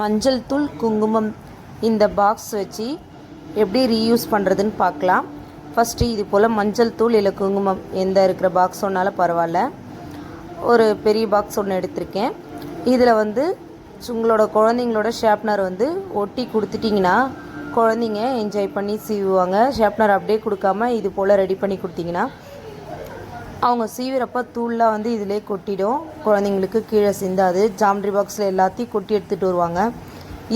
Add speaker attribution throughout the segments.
Speaker 1: மஞ்சள் தூள் குங்குமம் இந்த பாக்ஸ் வச்சு எப்படி ரீயூஸ் பண்ணுறதுன்னு பார்க்கலாம். ஃபஸ்ட்டு இது போல் மஞ்சள் தூள் இல்லை குங்குமம் எந்த இருக்கிற பாக்ஸ் ஒன்றாலும் பரவாயில்ல. ஒரு பெரிய பாக்ஸ் ஒன்று எடுத்திருக்கேன். இதில் வந்து உங்களோட குழந்தைங்களோட ஷார்ப்னர் வந்து ஒட்டி கொடுத்துட்டிங்கன்னா குழந்தைங்க என்ஜாய் பண்ணி சீவுவாங்க ஷார்ப்னர் அப்படியே கொடுக்காம இது போல் ரெடி பண்ணி கொடுத்தீங்கன்னா அவங்க சீவிரப்ப தூள்லாம் வந்து இதிலே கொட்டிடும். குழந்தைங்களுக்கு கீழே சிந்தாது. ஜாமெண்ட்ரி பாக்ஸில் எல்லாத்தையும் கொட்டி எடுத்துகிட்டு வருவாங்க.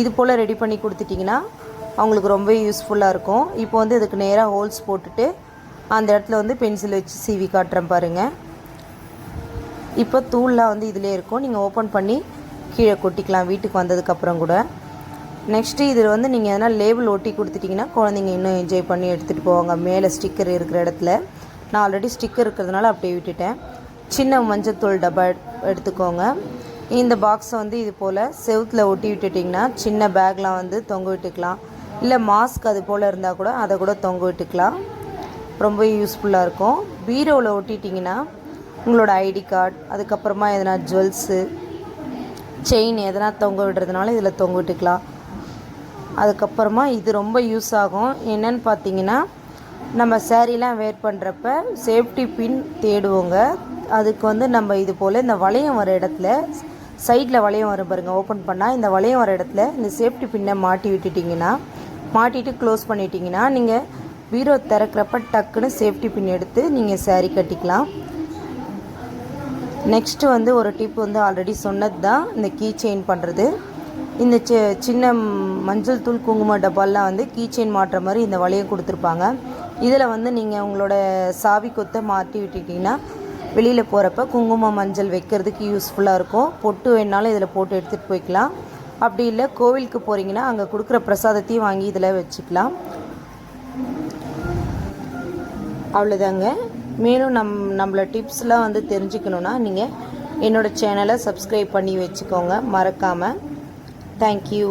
Speaker 1: இது போல் ரெடி பண்ணி கொடுத்துட்டிங்கன்னா அவங்களுக்கு ரொம்ப யூஸ்ஃபுல்லாக இருக்கும். இப்போ வந்து இதுக்கு நேராக ஹோல்ஸ் போட்டுட்டு அந்த இடத்துல வந்து பென்சில் வச்சு சீவி காட்டுறேன் பாருங்கள் இப்போ தூள்லாம் வந்து இதிலே இருக்கும். நீங்கள் ஓப்பன் பண்ணி கீழே கொட்டிக்கலாம். வீட்டுக்கு வந்ததுக்கப்புறம் கூட. நெக்ஸ்ட்டு இதில் வந்து நீங்கள் எதனா லேபிள் ஒட்டி கொடுத்துட்டிங்கன்னா குழந்தைங்க இன்னும் என்ஜாய் பண்ணி எடுத்துகிட்டு போவாங்க. மேலே ஸ்டிக்கர் இருக்கிற இடத்துல. நான் ஆல்ரெடி ஸ்டிக்கர் இருக்கிறதுனால அப்படியே விட்டுட்டேன். சின்ன மஞ்சத்தூள் டப்பா எடுத்துக்கோங்க. இந்த பாக்ஸை வந்து இது போல் செவுத்தில் ஒட்டி விட்டுட்டிங்கன்னா சின்ன பேக்லாம் வந்து தொங்க விட்டுக்கலாம். இல்லை மாஸ்க் அது போல் இருந்தால் கூட அதை கூட தொங்க விட்டுக்கலாம். ரொம்ப யூஸ்ஃபுல்லாக இருக்கும். பீரோவில் ஒட்டிட்டிங்கன்னா உங்களோட ஐடி கார்டு அதுக்கப்புறமா எதனா ஜுவல்ஸு செயின் எதனா தொங்க விடுறதுனால இதில் தொங்க விட்டுக்கலாம். அதுக்கப்புறமா இது ரொம்ப யூஸ் ஆகும். என்னன்னு பார்த்தீங்கன்னா நம்ம சேரீலாம் வேர் பண்ணுறப்ப சேஃப்டி பின் தேடுவோங்க. அதுக்கு வந்து நம்ம இது போல் இந்த வளையம் வர இடத்துல சைடில் வளையம் வரும் பாருங்கள் ஓப்பன் பண்ணால் இந்த வளையம் வர இடத்துல இந்த சேஃப்டி பின்னை மாட்டி விட்டுட்டிங்கன்னா மாட்டிட்டு க்ளோஸ் பண்ணிட்டீங்கன்னா நீங்கள் பீரோ திறக்கிறப்ப டக்குன்னு சேஃப்டி பின் எடுத்து நீங்கள் சேரீ கட்டிக்கலாம். நெக்ஸ்ட்டு வந்து ஒரு டிப் வந்து ஆல்ரெடி சொன்னது தான் இந்த கீ செயின் பண்ணுறது இந்த சி சின்ன மஞ்சள் தூள் குங்கும டப்பாலாம் வந்து கீ செயின் மாட்டுற மாதிரி இந்த வளையம் கொடுத்துருப்பாங்க. இதில் வந்து நீங்கள் உங்களோட சாவி கொத்தை மாட்டி விட்டுட்டிங்கன்னா வெளியில் போகிறப்ப குங்குமம் மஞ்சள் வைக்கிறதுக்கு யூஸ்ஃபுல்லாக இருக்கும். பொட்டு வேணாலும் இதில் போட்டு எடுத்துகிட்டு போய்க்கலாம். அப்படி இல்லை கோவிலுக்கு போகிறீங்கன்னா அங்கே கொடுக்குற பிரசாதத்தையும் வாங்கி இதில் வச்சுக்கலாம். அவ்வளோதாங்க மேலும் நம் நம்மளை டிப்ஸ்லாம் வந்து தெரிஞ்சுக்கணுன்னா நீங்கள் என்னோடய சேனலை சப்ஸ்கிரைப் பண்ணி வச்சுக்கோங்க. மறக்காமல் தேங்க்யூ